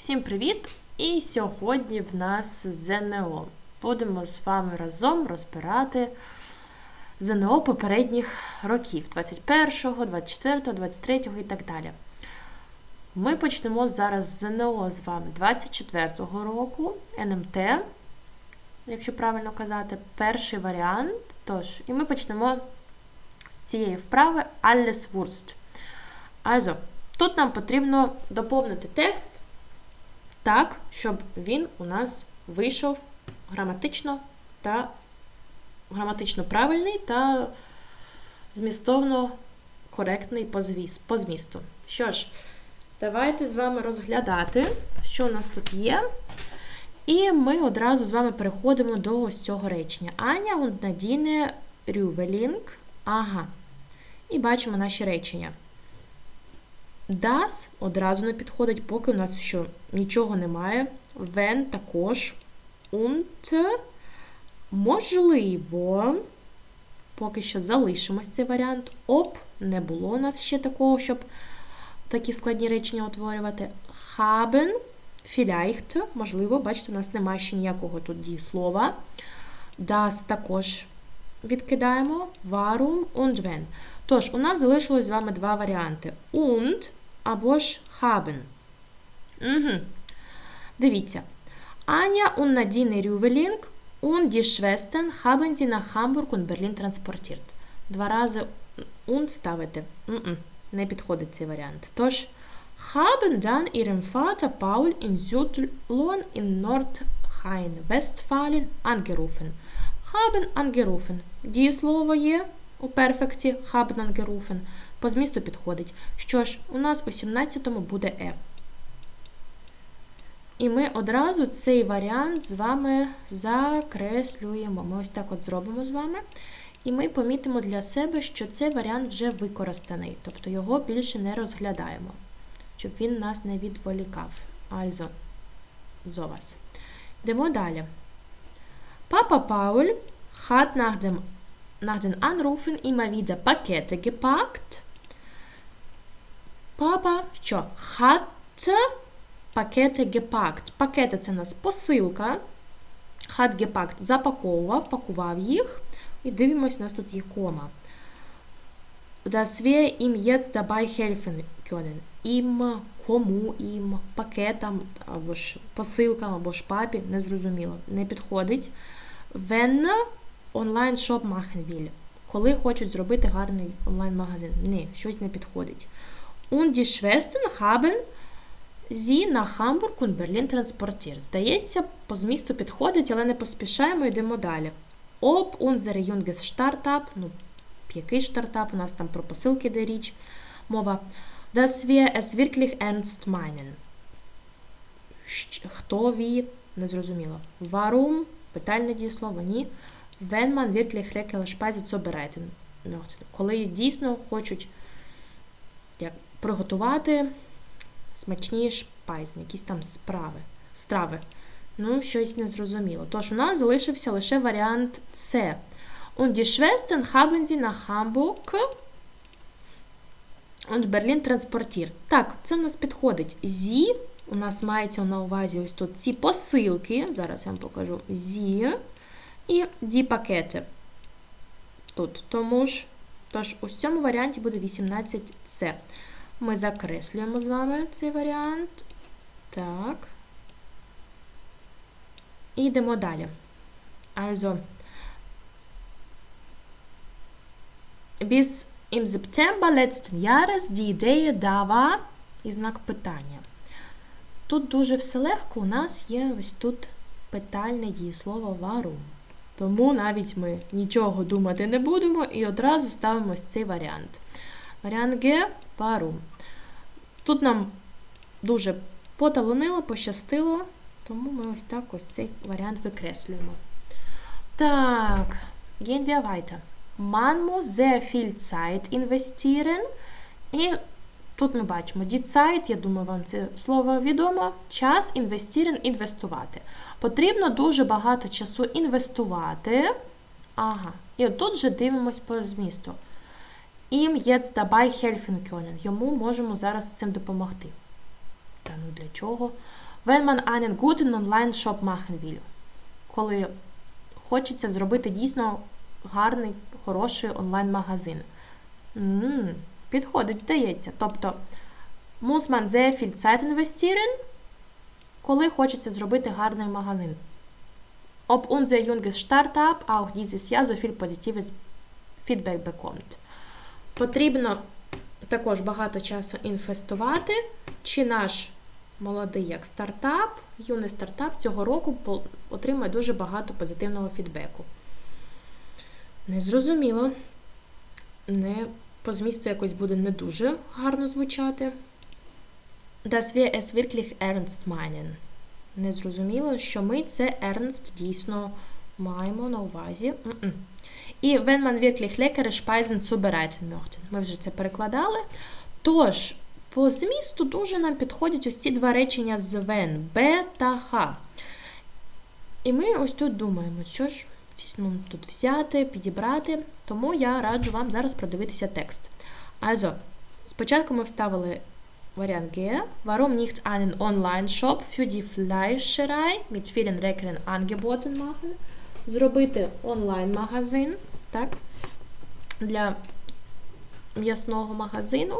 Всім привіт! І сьогодні в нас ЗНО. Будемо з вами разом розбирати ЗНО попередніх років 21-го, 24-го, 23-го і так далі. Ми почнемо зараз з ЗНО з вами 24-го року, НМТ, якщо правильно казати, перший варіант. Тож, і ми почнемо з цієї вправи Alles Wurst. Also, тут нам потрібно доповнити текст так, щоб він у нас вийшов граматично та граматично правильний та змістовно коректний по, звіс, по змісту. Що ж, давайте з вами розглядати, що у нас тут є. І ми одразу з вами переходимо до ось цього речення. Аня und Rüveling. Ага. І бачимо наші речення. Das одразу не підходить, поки у нас що нічого немає. When також. Und можливо. Поки що залишимось цей варіант. Оп, не було у нас ще такого, щоб такі складні речення утворювати. Haben, vielleicht, можливо, бачите, у нас немає ще ніякого тут дієслова. Das також відкидаємо. Warum und wenn. Тож, у нас залишилось з вами два варіанти. Und або ж haben. Угу. Дивіться. Аня und Nadine Rüveling und die Schwestern haben sie nach Hamburg und Berlin transportiert. Два рази und ставити. Не підходить цей варіант. Тож, haben dann ihren Vater Paul in Südlohn in Nordrhein-Westfalen angerufen. Haben angerufen. Дієслово є у перфекті haben angerufen. По змісту підходить. Що ж, у нас у 17-му буде е. І ми одразу цей варіант з вами закреслюємо. Ми ось так от зробимо з вами. І ми помітимо для себе, що цей варіант вже використаний. Тобто його більше не розглядаємо, щоб він нас не відволікав. Also, sowas. Йдемо далі. Папа Paul hat nach, dem, nach den Anrufen immer. Папа що? Hat пакети gepackt. Пакети це у нас посилка. Hat gepackt запаковував, пакував їх. І дивимось, у нас тут є кома. Dass wir ihm jetzt dabei helfen können. Ім, кому, ім, пакетам, або ж посилкам, або ж папі, не зрозуміло, не підходить. Wenn онлайн-шоп machen will. Коли хочуть зробити гарний онлайн-магазин. Ні, щось не підходить. Und die Schwestern haben sie nach Hamburg und Berlin transportiert. Здається, по змісту підходить, але не поспішаємо, йдемо далі. Ob unser junges Startup, ну, який стартап, у нас там про посилки йде річ, мова. Dass wir es wirklich ernst meinen. Хто ві? Незрозуміло. Warum? Питальне дієслово, ні. Wenn man wirklich leckere Speise zubereiten. Коли дійсно хочуть як, приготувати смачні шпайзні, якісь там справи, страви. Ну, щось незрозуміло. Тож у нас залишився лише варіант С. Und die Schwestern haben sie nach Hamburg und Berlin transportiert. Так, це в нас підходить. Зі, у нас мається на увазі ось тут ці посилки. Зараз я вам покажу. Зі і ді пакети. Тут. Тому ж, тож, у цьому варіанті буде 18С. Ми закреслюємо з вами цей варіант. Так. І йдемо далі. Also, bis im September letzten Jahres die Idee da war і знак питання. Тут дуже все легко, у нас є ось тут питальне дієслово warum. Тому навіть ми нічого думати не будемо і одразу ставимо ось цей варіант. Варіант Г warum. Тут нам дуже поталонило, пощастило, тому ми ось так ось цей варіант викреслюємо. Так, gehen wir weiter. Man muss sehr viel Zeit investieren. І тут ми бачимо die Zeit, я думаю, вам це слово відомо. Час investieren – інвестувати. Потрібно дуже багато часу інвестувати. Ага. І от тут вже дивимось по змісту. Ihm jetzt dabei helfen können. Йому можемо зараз з цим допомогти. Та ну для чого? Wenn man einen guten Online-Shop machen will. Коли хочеться зробити дійсно гарний, хороший онлайн-магазин. підходить, здається. Тобто, muss man sehr viel Zeit investieren, коли хочеться зробити гарний магазин. Ob unser junges Startup auch dieses Jahr so viel positives Feedback bekommt. Потрібно також багато часу інвестувати, чи наш молодий як стартап, юний стартап цього року отримає дуже багато позитивного фідбеку. Незрозуміло. Не по змісту якось буде не дуже гарно звучати. Das wir es wirklich ernst meinen. Незрозуміло, що ми це ernst дійсно маємо на увазі. М-м. І wenn man wirklich leckere Speisen zubereiten möchte. Ми вже це перекладали. Тож, по змісту дуже нам підходять ось ці два речення з when, Б та Х. І ми ось тут думаємо, що ж ну, тут взяти, підібрати. Тому я раджу вам зараз продивитися текст. Also, спочатку ми вставили варіант Г. Warum nicht einen Online-Shop für die Fleischerei mit vielen leckeren Angeboten machen? Зробити онлайн-магазин, так, для м'ясного магазину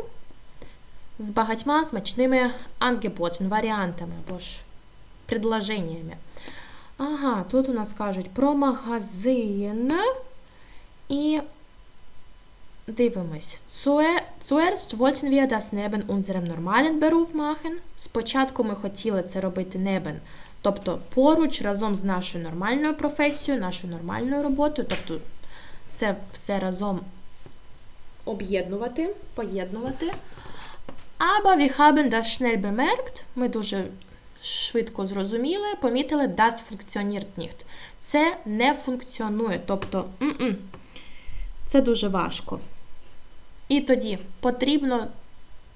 з багатьма смачними Angeboten, варіантами або ж предложеннями. Ага, тут у нас кажуть про магазин. І дивимось. Zue- Zuerst wollten wir das neben unserem normalen Beruf machen. Спочатку ми хотіли це робити neben, тобто поруч разом з нашою нормальною професією, нашою нормальною роботою, тобто це все разом об'єднувати, поєднувати. Aber wir haben das schnell bemerkt. Ми дуже швидко зрозуміли, помітили, das funktioniert nicht. Це не функціонує, тобто м-м, це дуже важко. І тоді потрібно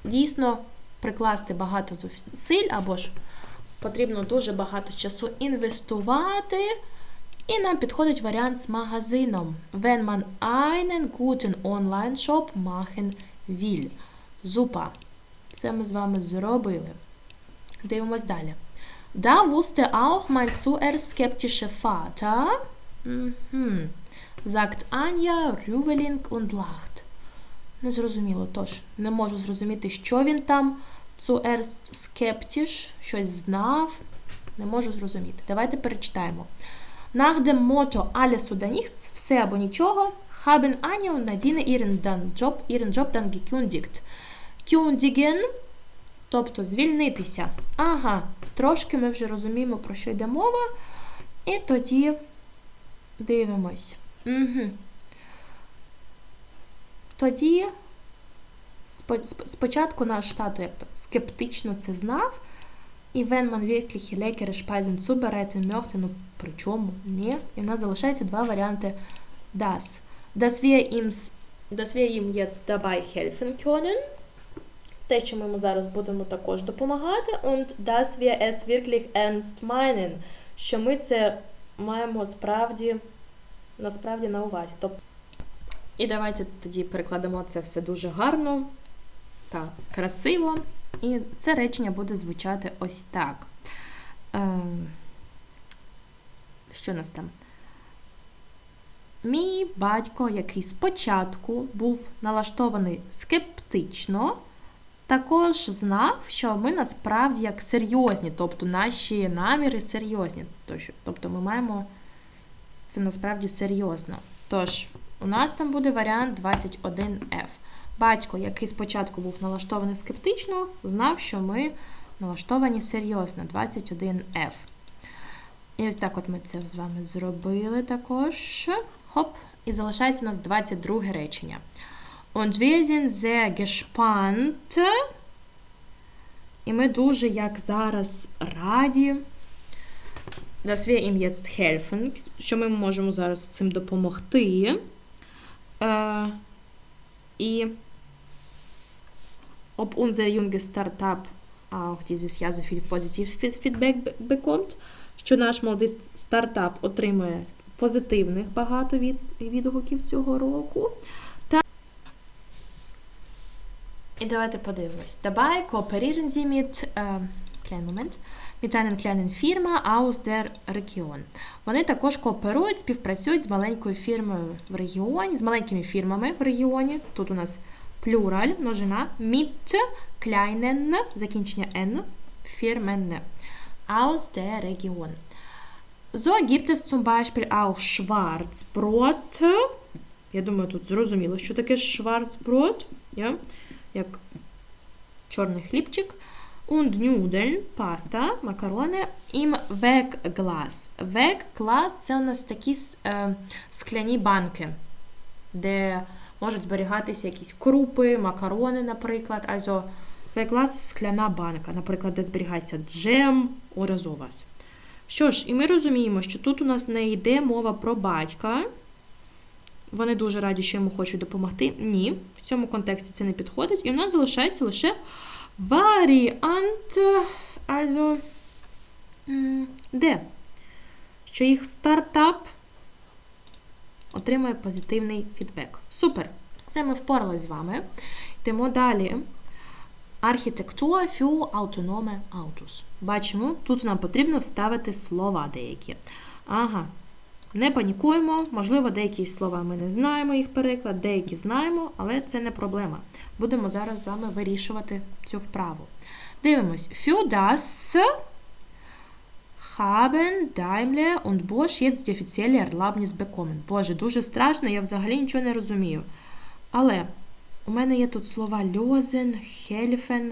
дійсно прикласти багато зусиль, або ж потрібно дуже багато часу інвестувати. І нам підходить варіант з магазином. Wenn man einen guten Online-Shop machen. Super. Це ми з вами зробили. Дивимось далі. Da wusste auch mein zuerst skeptischer Vater, mhm, sagt Anja Rüveling und lacht. Не зрозуміло, тож не можу зрозуміти, що він там zuerst skeptisch, щось знав. Не можу зрозуміти. Давайте перечитаємо. Nach dem Motto alles oder nichts, все або нічого, haben Anja und Nadine ihren, Job, ihren Job dann gekündigt. Kündigen, тобто звільнитися. Ага, трошки ми вже розуміємо, про що йде мова. І тоді дивимось. Угу. Тоді спочатку наш тато як то скептично це знав. І wenn man wirklich leckere Speisen zubereiten ну при чому? Ні. І в нас залишається два варіанти das. Dass wir ihm, dass wir ihm jetzt dabei helfen können. Те, що ми йому зараз будемо також допомагати. Und dass wir es wirklich ernst meinen. Що ми це маємо справді, насправді на увазі. Тобто, і давайте тоді перекладемо це все дуже гарно та красиво. І це речення буде звучати ось так. Ем, Що у нас там? Мій батько, який спочатку був налаштований скептично, також знав, що ми насправді як серйозні, тобто наші наміри серйозні. Тобто ми маємо це насправді серйозно. Тож, у нас там буде варіант 21F. Батько, який спочатку був налаштований скептично, знав, що ми налаштовані серйозно. 21F. І ось так от ми це з вами зробили також. Хоп. І залишається у нас 22 речення. Und wir sind sehr gespannt. І ми дуже, як зараз, раді, dass wir ihm jetzt helfen, що ми можемо зараз цим допомогти. Е, і ob unser junges Startup auch dieses Jahr so viel positiv Feedback bekommt, що наш молодий стартап отримує позитивних багато від, відгуків цього року. Та... І давайте подивимось. Dabei kooperieren Sie mit, äh, kleinen Moment, mit einem kleinen Firma aus der Region. Вони також кооперують, співпрацюють з маленькою фірмою в регіоні, з маленькими фірмами в регіоні. Тут у нас плюраль, множина, mit kleinen, закінчення n, Firmen aus der Region. So gibt es zum Beispiel auch Schwarzbrot. Я думаю, тут зрозуміло, що таке Schwarzbrot. Ja? Як чорний хлібчик. Und Nudeln, паста, макарони, im Wegglas. Wegglas – це у нас такі е, скляні банки, де можуть зберігатися якісь крупи, макарони, наприклад. Also, Wegglas – скляна банка, наприклад, де зберігається джем, oder. Що ж, і ми розуміємо, що тут у нас не йде мова про батька. Вони дуже раді, що йому хочуть допомогти. Ні, в цьому контексті це не підходить. І у нас залишається лише варіант, also, де? Що їх стартап отримує позитивний фідбек. Супер! Все ми впоралися з вами. Йдемо далі. Архітектура für autonome Autos. Бачимо, тут нам потрібно вставити слова деякі. Ага. Не панікуємо, можливо, деякі слова ми не знаємо їх переклад, деякі знаємо, але це не проблема. Будемо зараз з вами вирішувати цю вправу. Дивимось. Für das haben Daimler und Bosch jetzt die offizielle Erlaubnis bekommen. Боже, дуже страшно, я взагалі нічого не розумію. Але у мене є тут слова lösen, helfen,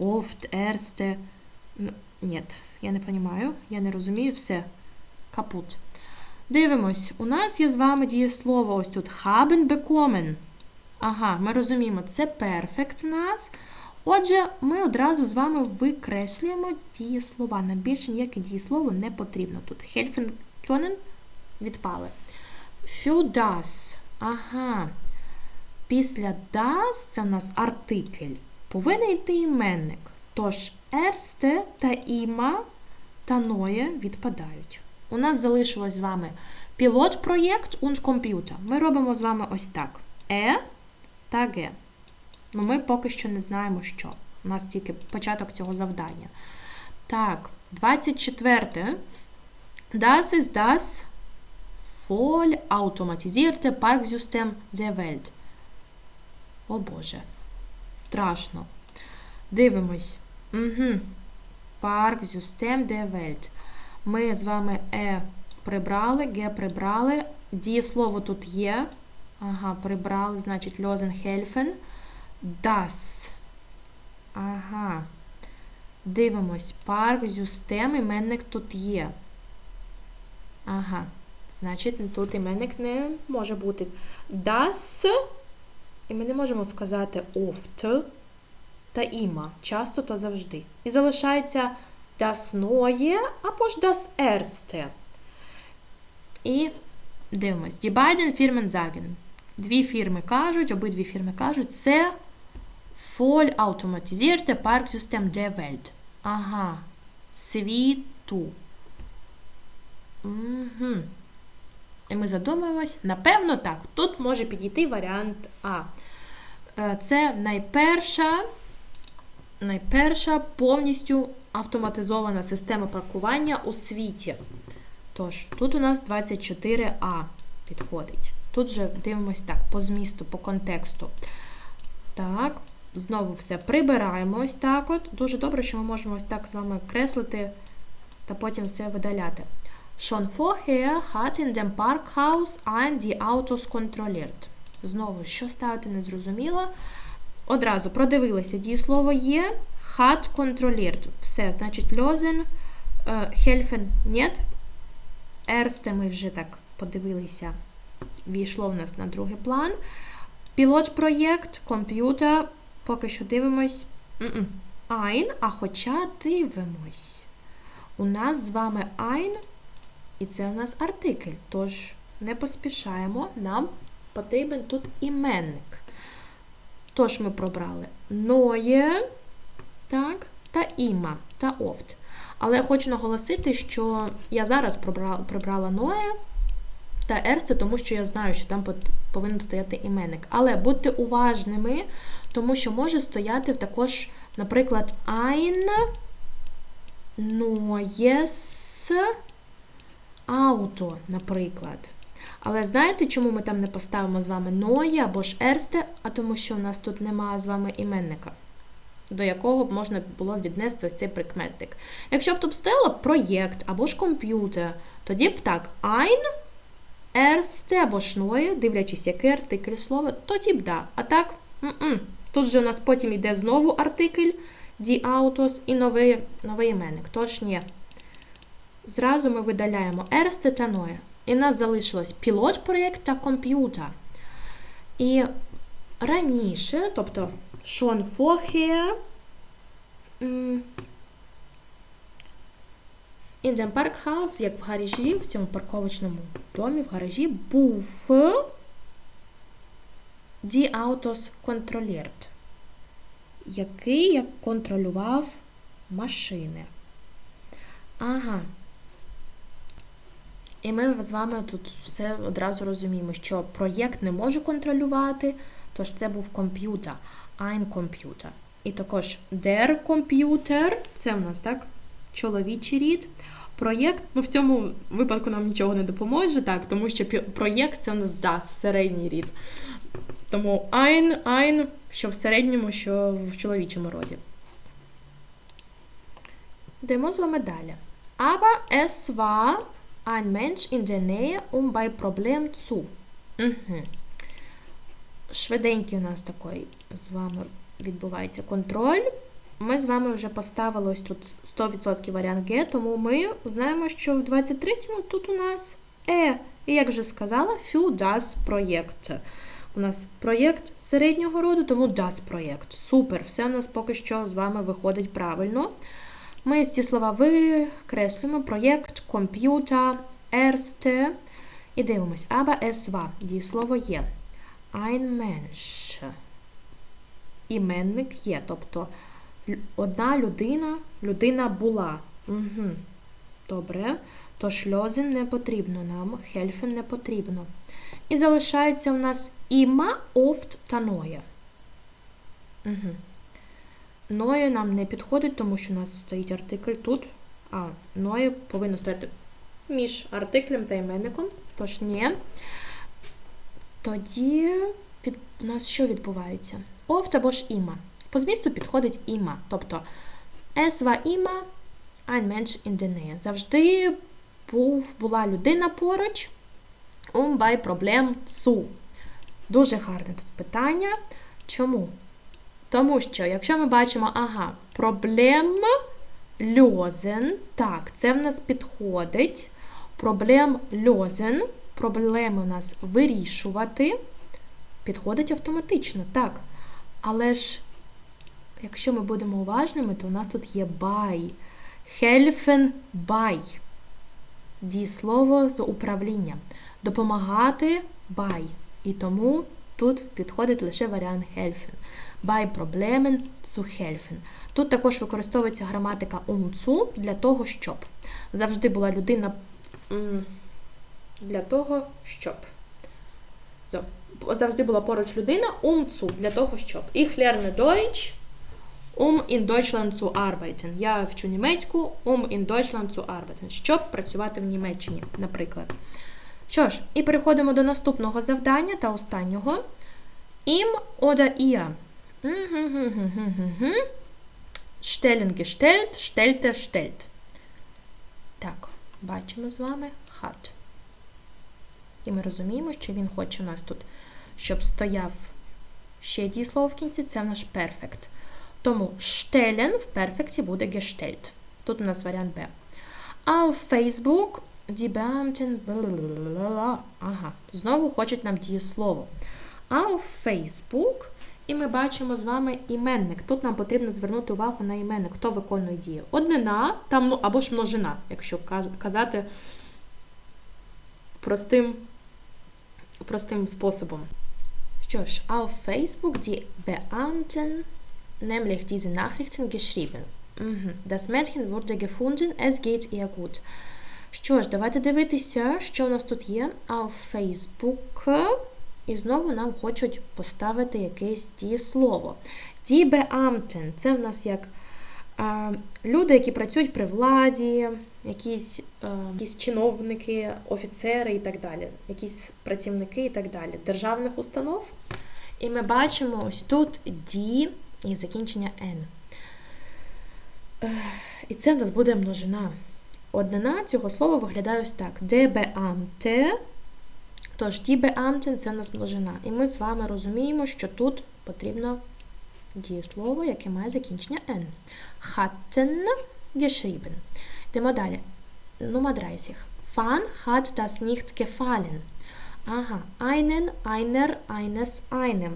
oft, erste. Ні, я не розумію, я не розумію, все. Капут. Дивимось, у нас є з вами дієслово ось тут haben bekommen. Ага, ми розуміємо, це перфект в нас. Отже, ми одразу з вами викреслюємо дієслова. Нам більше ніяке дієслово не потрібно. Тут helfen können відпали. Für das. Ага. Після das це в нас артикль. Повинен йти іменник. Тож erste та іма та ноє відпадають. У нас залишилось з вами пілот-проєкт und комп'ютер. Ми робимо з вами ось так. Е та Г. Ну, ми поки що не знаємо, що. У нас тільки початок цього завдання. Так, 24. Das ist das vollautomatisierte Parksystem der Welt. О Боже. Страшно. Дивимось. Угу. Parksystem der Welt. Ми з вами Е прибрали, Г прибрали. Дієслово тут є. Ага, прибрали, значить, lösen helfen. Das. Ага. Дивимось. Парк, зюстем, іменник тут є. Ага. Значить, тут іменник не може бути. Das. І ми не можемо сказати oft та іма. Часто та завжди. І залишається das neue або ж das erste. І дивимось. Die beiden Firmen sagen. Дві фірми кажуть, обидві фірми кажуть, це vollautomatisierte Parksystem der Welt. Ага. Світу. Угу. І ми задумаємось, напевно, так. Тут може підійти варіант А. Це найперша, найперша повністю автоматизована система паркування у світі. Тож, тут у нас 24А підходить. Тут же дивимось так, по змісту, по контексту. Так, знову все прибираємо ось так от. Дуже добре, що ми можемо ось так з вами креслити та потім все видаляти. Schon vorher hat in dem Parkhaus ein die Autos kontrolliert. Знову, що ставити незрозуміло. Одразу продивилися, дієслово є. Hat kontrolliert. Все, значить, lösen, helfen нет. Erste ми вже так подивилися війшло в нас на другий план. Пілот-проєкт, комп'ютер. Поки що дивимось. Ein, а хоча дивимось. У нас з вами ein, і це у нас артикль. Тож не поспішаємо, нам потрібен тут іменник. Тож ми пробрали ноє, так, та іма, та офт. Але я хочу наголосити, що я зараз прибрала, прибрала ноє та ерсте, тому що я знаю, що там повинен стояти іменник. Але будьте уважними, тому що може стояти також, наприклад, ein neues Auto, наприклад. Але знаєте, чому ми там не поставимо з вами neue або ж erste? А тому що у нас тут немає з вами іменника, до якого б можна було віднести ось цей прикметник. Якщо б тут стояло проєкт або ж комп'ютер, тоді б так, ein або ж дивлячись, який артикль слова, тоді б да. А так, м-м. тут же у нас потім йде знову артикль die Autos і новий, новий іменник. Тож ні. Зразу ми видаляємо erste та neue. І нас залишилось пілот-проєкт та комп'ютер. І раніше, тобто schon vorher, м, in dem як в гаражі, в цьому парковочному домі, в гаражі, був die Autos kontrolliert, який як контролював машини. Ага. І ми з вами тут все одразу розуміємо, що проєкт не може контролювати, тож це був комп'ютер, ein Computer. І також der Computer, це в нас так, чоловічий рід. Проєкт, ну в цьому випадку нам нічого не допоможе, так, тому що проєкт це у нас das, середній рід. Тому ein, ein, що в середньому, що в чоловічому роді. Йдемо з вами далі. Aber es war ein Mensch in der Nähe, um bei Problem zu. Угу. Швиденький у нас такий з вами відбувається контроль. Ми з вами вже поставили ось тут 100% варіант Г, тому ми знаємо, що в 23-му тут у нас Е. І як вже сказала, für das проєкт. У нас проєкт середнього роду, тому das проєкт. Супер! Все у нас поки що з вами виходить правильно. Ми ці слова викреслюємо проєкт, комп'ютер, erste. І дивимось. Es war. Дієслово є. Ein Mensch. Іменник є. Тобто одна людина, людина була. Угу. Добре. Тож льозин не потрібно нам, хельфен не потрібно. І залишається у нас іма, офт та ноя. Угу. Ноє нам не підходить, тому що у нас стоїть артикль тут, а ноє повинно стояти між артиклем та іменником, тож ні. Тоді від... у нас що відбувається? Офт або ж іма. По змісту підходить іма. Тобто es war іма, ein Mensch in der Nähe. Завжди був, була людина поруч. Um bei Problem zu. Дуже гарне тут питання. Чому? Тому що, якщо ми бачимо, ага, проблем льозен, так, це в нас підходить. Проблем льозен, проблеми у нас вирішувати, підходить автоматично, так. Але ж, якщо ми будемо уважними, то у нас тут є бай. Helfen bei. Дієслово з управлінням. Допомагати бай. І тому тут підходить лише варіант helfen. Bei Problemen zu helfen. Тут також використовується граматика um для того, щоб. Завжди була людина для того, щоб. Завжди була поруч людина um для того, щоб. Ich lerne Deutsch, um in Deutschland zu arbeiten. Я вчу німецьку, um in Deutschland zu arbeiten. Щоб працювати в Німеччині, наприклад. Що ж, і переходимо до наступного завдання та останнього. Im oder ihr. Stellen gestellt, stellte, stellt. Так, бачимо з вами hat. І ми розуміємо, що він хоче у нас тут, щоб стояв ще дієслово в кінці, це наш перфект. Тому stellen в перфекті буде gestellt. Тут у нас варіант Б. А в Facebook die Beamten Ага, знову хочуть нам дієслово. А у Facebook і ми бачимо з вами іменник. Тут нам потрібно звернути увагу на іменник, хто виконує дію. Однина там, ну, або ж множина, якщо казати простим простим способом. Що ж, auf Facebook die Beamten nämlich diese Nachrichten geschrieben. Mhm. Das Mädchen wurde gefunden, es geht ihr gut. Що ж, давайте дивитися, що у нас тут є. Auf Facebook і знову нам хочуть поставити якесь дієслово. Die Beamten – це в нас як А, люди, які працюють при владі, якісь, е, якісь чиновники, офіцери і так далі, якісь працівники і так далі, державних установ. І ми бачимо ось тут ді і закінчення N. І це в нас буде множина. Однина цього слова виглядає ось так: Beamte. Тож Beamten – це в нас множина. І ми з вами розуміємо, що тут потрібно дієслово, яке має закінчення N. Hatten geschrieben. Йдемо далі. Nummer 30. Wann hat das nicht gefallen? Ага, einen, einer, eines, einem.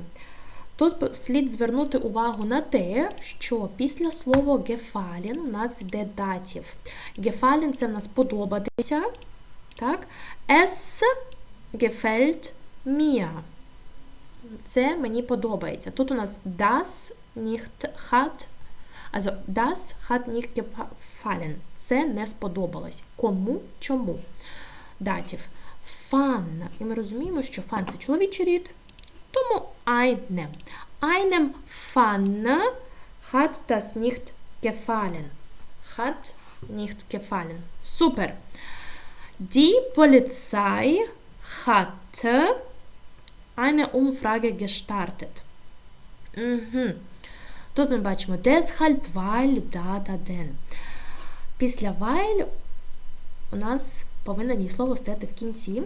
Тут слід звернути увагу на те, що після слова gefallen у нас йде датів. Gefallen – це в нас подобатися. Так? Es gefällt mir. Це мені подобається. Тут у нас das nicht hat, also das hat nicht gefallen. Це не сподобалось. Кому? Чому? Датів. Fun. І ми розуміємо, що fun – це чоловічий рід, тому einem. Einem Fun hat das nicht gefallen. Hat nicht gefallen. Super. Die Polizei hatte eine Umfrage gestartet. Угу. Тут ми бачимо deshalb, weil, da, da, denn. Після while у нас повинно дієслово стояти в кінці.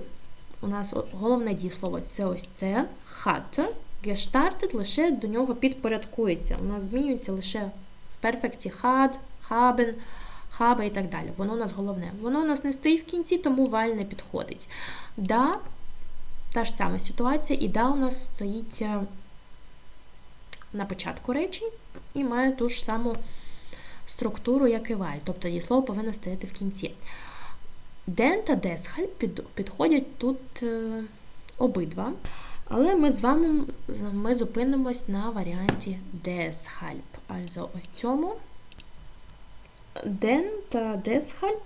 У нас головне дієслово це ось це hat. Gestartet лише до нього підпорядкується. У нас змінюється лише в перфекті had, haben, habe і так далі. Воно у нас головне. Воно у нас не стоїть в кінці, тому while не підходить. Да, та ж сама ситуація, і да у нас стоїть на початку речень і має ту ж саму структуру, як і while. Тобто дієслово повинно стояти в кінці. Den та deshalb підходять тут е, обидва. Але ми з вами ми зупинимось на варіанті deshalb. Also ось цьому. Den та deshalb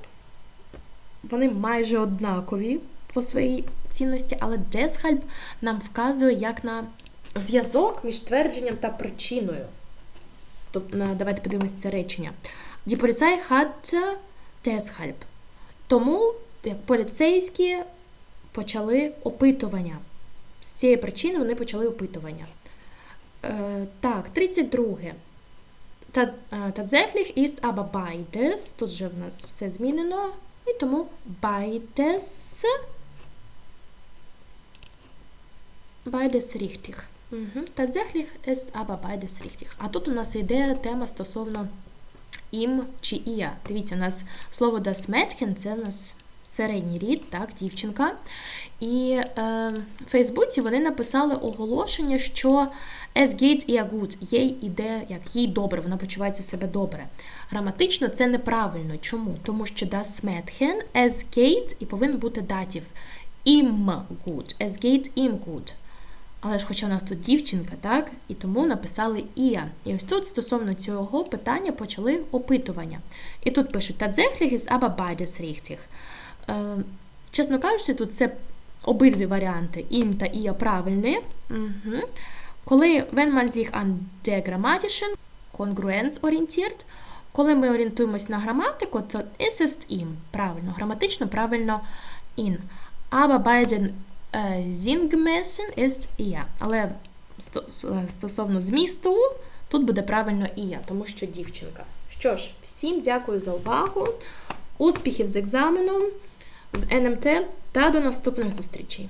вони майже однакові по своїй цінності, але deshalb нам вказує як на зв'язок між твердженням та причиною. Тобто, давайте подивимося це речення. Die Polizei hat deshalb. Тому, як поліцейські почали опитування. З цієї причини вони почали опитування. Е, так, 32. Tatsächlich ist aber beides. Тут же в нас все змінено. І тому beides. Beides richtig. Угу. Tatsächlich ist beides richtig. А тут у нас йде тема стосовно ім чи ія. Дивіться, у нас слово das це у нас середній рід, так, дівчинка. І е, в Фейсбуці вони написали оголошення, що es geht ihr gut, їй іде, як їй добре, вона почувається себе добре. Граматично це неправильно. Чому? Тому що das Mädchen, es geht, і повинен бути датів. Ihm gut, es geht ihm gut. Але ж хоча у нас тут дівчинка, так? І тому написали Ія. І ось тут стосовно цього питання почали опитування. І тут пишуть Tatsächlich ist aber beides richtig. Е, чесно кажучи, тут це обидві варіанти ім та ія правильні. Угу. Коли wenn man sich an der grammatischen Kongruenz orientiert, коли ми орієнтуємось на граматику, то es ist ihm. Правильно, граматично правильно in. Aber bei den Zingmessen ist ihr. Але стосовно змісту, тут буде правильно ія, тому що дівчинка. Що ж, всім дякую за увагу. Успіхів з екзаменом, з НМТ та до наступних зустрічей!